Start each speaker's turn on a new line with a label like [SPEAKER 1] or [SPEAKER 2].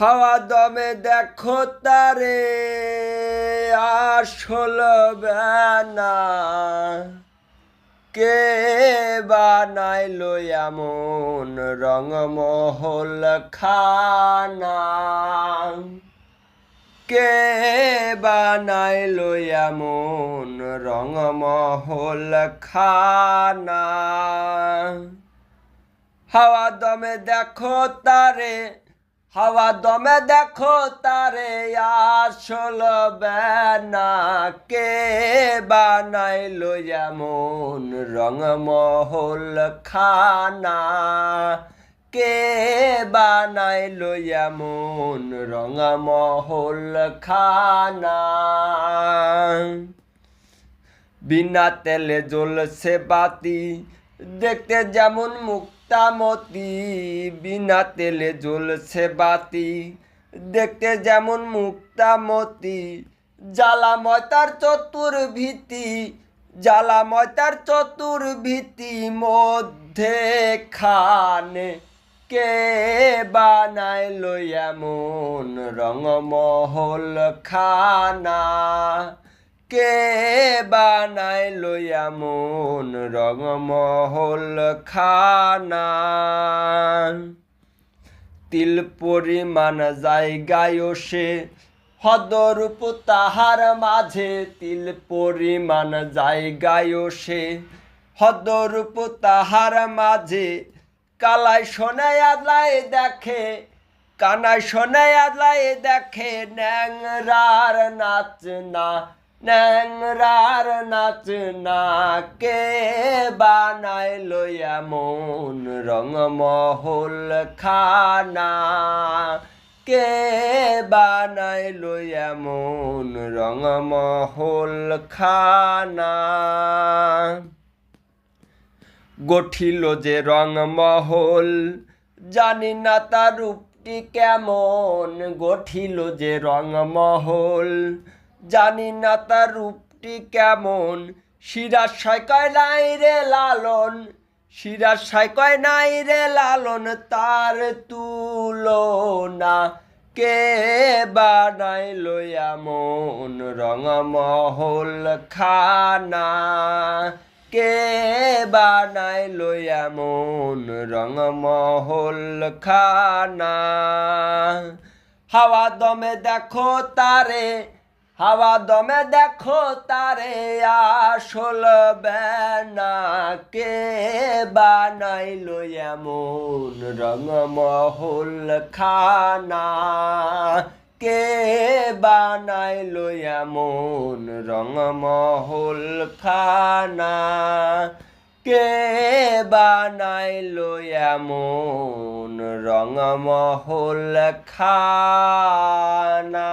[SPEAKER 1] হাওয়া দমে দেখো তারে আসল বেনা। কে বানাইলো এমন রঙমহল খানা? কে বানাইলো এমন রঙমহল খানা? হাওয়া দমে দেখো তারে হাওয়া দমে দেখো তারে আসল কে বানাইলো এমন রঙমহল খানা? কে বানাইলো এমন রঙমহল খানা? বিনা তেলে জ্বলছে বাতি, দেখতে যেমন মুক্তামতি বিনা তেলে জ্বলছে বাতি। দেখতে যেমন মুক্তামতি, জ্বালাময় তার চতুর্ভীতি, জ্বালাময় তার চতুর্ভীতি মধ্যে খানে কে বানাইলো এমন রঙমহল খানা কে বানাইলো এমন রঙমহল খানা তিল পরিমাণ জায়গায় সে হদরূপ, তাহার মাঝে তিল পরিমাণ জায়গায় সে হদরূপ, তাহার মাঝে কালাই শোনায় আদলায় দেখে, কানাই শোনায় আদলায় দেখে ন্যাংরার নাচ না ন্যাংরার নাচ না কে বানাইলো এমন রঙমহল খানা। কে বানাই বানাইলো এমন রঙমহল খানা? গঠিল যে রংমহল জানি না তার রূপটি কেমন। গঠিল যে রংমহল জানি না তার রূপটি কেমন। শিরার কয় নাই রে লালন শিরার কয় নাই রে লালন, তার তুলনা কে বানাইলো এমন রঙমহল খানা? কে বানাইলো এমন রঙমহল খানা? হাওয়া দমে দেখো তারে হাওয়া দমে দেখো তারে আসল বেনা কে বানাইলো এমন রঙমহল খানা কে বানাইলো এমন রঙমহল খানা কে বানাইলো এমন রঙমহল খানা